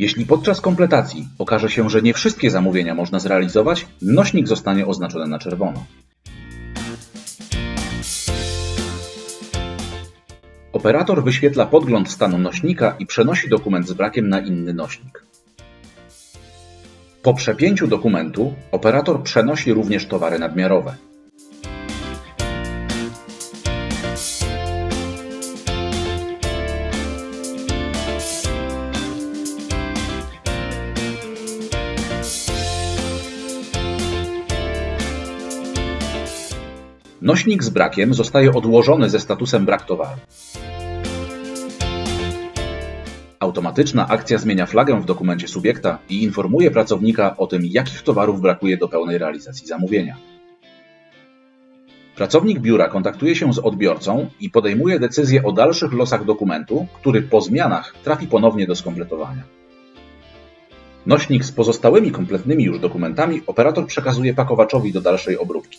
Jeśli podczas kompletacji okaże się, że nie wszystkie zamówienia można zrealizować, nośnik zostanie oznaczony na czerwono. Operator wyświetla podgląd stanu nośnika i przenosi dokument z brakiem na inny nośnik. Po przepięciu dokumentu operator przenosi również towary nadmiarowe. Nośnik z brakiem zostaje odłożony ze statusem brak towaru. Automatyczna akcja zmienia flagę w dokumencie subiekta i informuje pracownika o tym, jakich towarów brakuje do pełnej realizacji zamówienia. Pracownik biura kontaktuje się z odbiorcą i podejmuje decyzję o dalszych losach dokumentu, który po zmianach trafi ponownie do skompletowania. Nośnik z pozostałymi kompletnymi już dokumentami operator przekazuje pakowaczowi do dalszej obróbki.